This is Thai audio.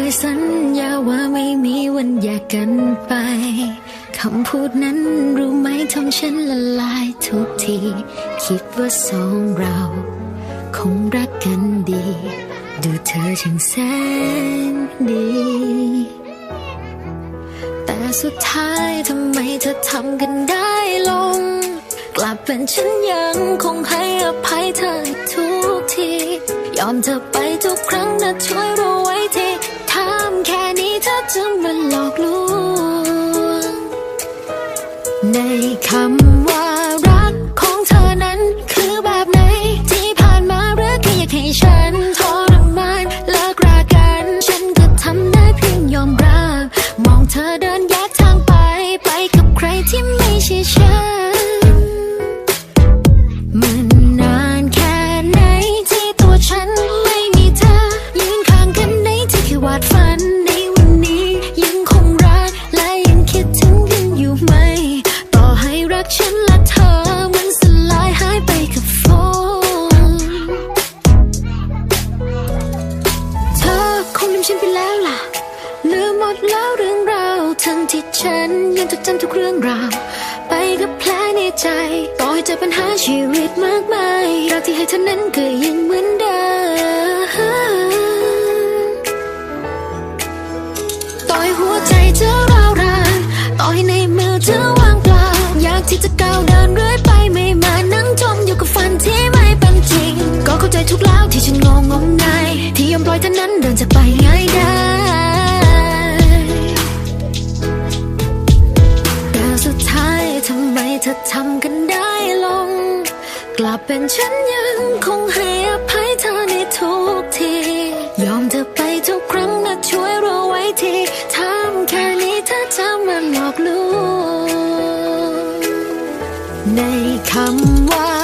เคยสัญญาว่าไม่มีวันแยกกันไป คำพูดนั้นรู้ไหมทำฉันละลายทุกที คิดว่าสองเรา คงรักกันดี ดูเธอช่างแสนดี แต่สุดท้ายทำไมเธอทำกันได้ลง กลับเป็นฉันยังคงให้อภัยเธอทุกที ยอมเธอไปทุกครั้งนะช่วย ในคำว่ารักของเธอนั้น คือแบบไหน ที่ผ่านมาหรือแค่อยากให้ฉันทรมานเลิกรากัน ฉันก็ทำได้เพียงยอมรับ มองเธอเดินแยกทางไป ไปกับใครที่ไม่ใช่ฉัน ที่ฉันยังจดจำทุกเรื่องราว ไปกับแผลในใจต่อให้เจอปัญหาชีวิตมากมายรักที่ให้เธอนั้นก็ยังเหมือนเดิมต่อให้หัวใจเธอร้าวรานต่อให้ในมือเธอว่างเปล่าอยากที่จะก้าวเดินเรื่อยไปไม่มานั่งจมอยู่กับฝันที่ไม่เป็นจริง ก็เข้าใจทุกแล้วที่ฉันงงงงายที่ยอมปล่อยเธอนั้นเดินจากไปง่ายได้ เธอทำกันได้ลง กลับเป็นฉันยังคงให้อภัยเธอในทุกที ยอมเธอไปทุกครั้งนะช่วยรอไว้ทีทำแค่นี้เธอจะมาหลอกลวงในคำว่า